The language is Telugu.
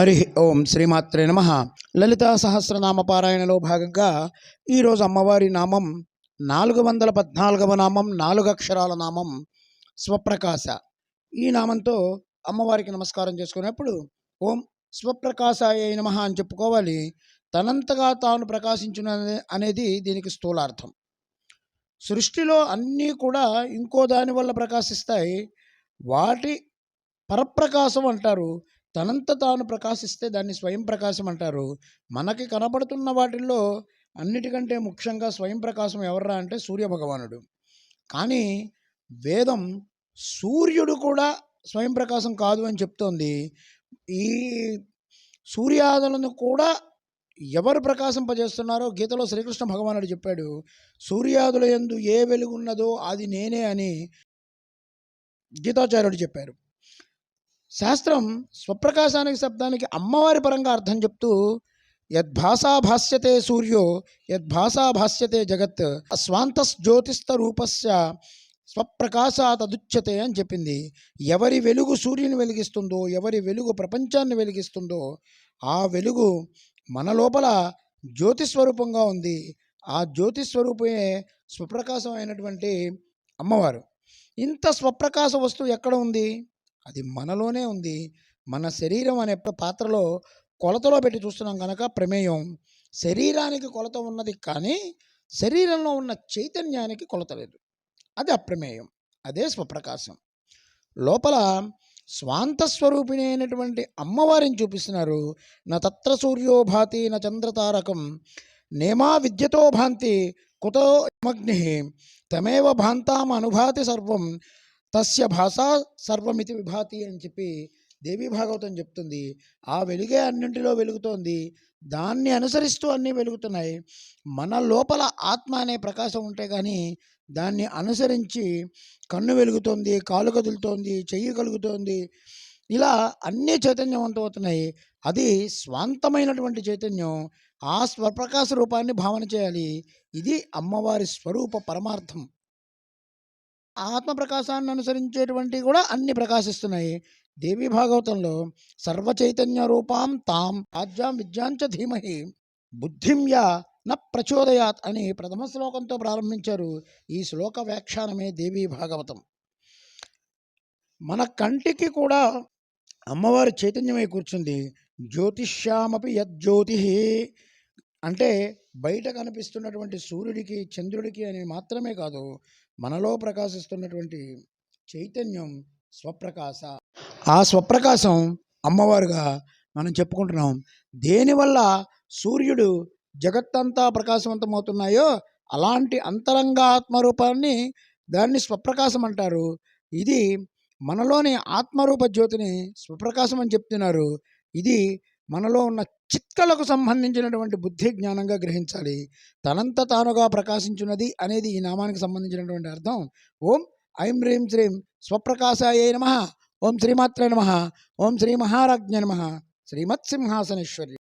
హరి ఓం శ్రీమాత్రే నమ. లలితా సహస్రనామ పారాయణలో భాగంగా ఈరోజు అమ్మవారి నామం నాలుగు వందల పద్నాలుగవ నామం నాలుగు అక్షరాల నామం స్వప్రకాశ. ఈ నామంతో అమ్మవారికి నమస్కారం చేసుకునేప్పుడు ఓం స్వప్రకాశాయ నమ అని చెప్పుకోవాలి. తనంతగా తాను ప్రకాశించిన అనేది దీనికి స్థూలార్థం. సృష్టిలో అన్నీ కూడా ఇంకో దాని వల్ల ప్రకాశిస్తాయి. వాటి పరప్రకాశం అంటారు. తనంత తాను ప్రకాశిస్తే దాన్ని స్వయం ప్రకాశం అంటారు. మనకి కనబడుతున్న వాటిల్లో అన్నిటికంటే ముఖ్యంగా స్వయం ప్రకాశం ఎవర్రా అంటే సూర్య భగవానుడు కానీ వేదం సూర్యుడు కూడా స్వయం ప్రకాశం కాదు అని చెప్తోంది. ఈ సూర్యాదులను కూడా ఎవరు ప్రకాశింపజేస్తున్నారో గీతలో శ్రీకృష్ణ భగవానుడు చెప్పాడు. సూర్యాదుల ఎందు ఏ వెలుగున్నదో అది నేనే అని గీతాచార్యుడు చెప్పారు. శాస్త్రం స్వప్రకాశానికి శబ్దానికి అమ్మవారి పరంగా అర్థం చెప్తూ యద్భాషా భాష్యతే సూర్యో యద్భాషా భాష్యతే జగత్ స్వాంతస్ జ్యోతిస్థ స్వప్రకాశ తదుచ్యతే అని చెప్పింది. ఎవరి వెలుగు సూర్యుని వెలిగిస్తుందో ఎవరి వెలుగు ప్రపంచాన్ని వెలిగిస్తుందో ఆ వెలుగు మన లోపల జ్యోతిస్వరూపంగా ఉంది. ఆ జ్యోతిస్వరూపమే స్వప్రకాశం అయినటువంటి అమ్మవారు. ఇంత స్వప్రకాశ వస్తువు ఎక్కడ ఉంది? అది మనలోనే ఉంది. మన శరీరం అనే పాత్రలో కొలతలో పెట్టి చూస్తున్నాం కనుక ప్రమేయం. శరీరానికి కొలత ఉన్నది కానీ శరీరంలో ఉన్న చైతన్యానికి కొలత లేదు. అది అప్రమేయం. అదే స్వప్రకాశం. లోపల స్వాంత స్వరూపిణి అయినటువంటి అమ్మవారిని చూపిస్తున్నారు. నా తత్ర సూర్యోభాతి నా చంద్రతారకం నేమా విద్యతో భాంతి కుతో మగ్ని తమేవ భాంతాం అనుభాతి సర్వం తస్య భాష సర్వమితి విభాతి అని చెప్పి దేవి భాగవతం చెప్తుంది. ఆ వెలుగే అన్నింటిలో వెలుగుతోంది. దాన్ని అనుసరిస్తూ అన్నీ వెలుగుతున్నాయి. మన లోపల ఆత్మ అనే ప్రకాశం ఉంటే కానీ దాన్ని అనుసరించి కన్ను వెలుగుతోంది కాలు కదులుతోంది చెయ్యి కలుగుతోంది. ఇలా అన్నీ చైతన్యవంతమవుతున్నాయి. అది స్వాంతమైనటువంటి చైతన్యం. ఆ స్వప్రకాశ రూపాన్ని భావన చేయాలి. ఇది అమ్మవారి స్వరూప పరమార్థం. ఆత్మ ప్రకాశాన్ని అనుసరించేటువంటివి కూడా అన్ని ప్రకాశిస్తున్నాయి. దేవి భాగవతంలో సర్వ చైతన్య రూపాం తాం ఆజ్యాం విద్యాంచ ధీమహి బుద్ధిం యా న ప్రచోదయాత్ అని ప్రథమ శ్లోకంతో ప్రారంభించారు ఈ శ్లోక వ్యాఖ్యానమే దేవి భాగవతం. మన కంటికి కూడా అమ్మవారి చైతన్యమై కూర్చుంది. జ్యోతిష్యామపి యజ్యోతి అంటే బయట కనిపిస్తున్నటువంటి సూర్యుడికి చంద్రుడికి అని మాత్రమే కాదు మనలో ప్రకాశిస్తున్నటువంటి చైతన్యం స్వప్రకాశ. ఆ స్వప్రకాశం అమ్మవారుగా మనం చెప్పుకుంటున్నాం. దేనివల్ల సూర్యుడు జగత్తంతా ప్రకాశవంతమవుతున్నాయో అలాంటి అంతరంగ ఆత్మరూపాన్ని దాన్ని స్వప్రకాశం అంటారు. ఇది మనలోని ఆత్మరూప జ్యోతిని స్వప్రకాశం అని చెప్తున్నారు. ఇది మనలో ఉన్న చిక్కలకు సంబంధించినటువంటి బుద్ధి జ్ఞానంగా గ్రహించాలి. తనంత తానుగా ప్రకాశించున్నది అనేది ఈ నామానికి సంబంధించినటువంటి అర్థం. ఓం ఐం హ్రీం శ్రీం స్వప్రకాశాయ నమ. ఓం శ్రీమాత్రే నమ. ఓం శ్రీ మహారాజ్ఞ నమ. శ్రీమత్సింహాసనేశ్వరి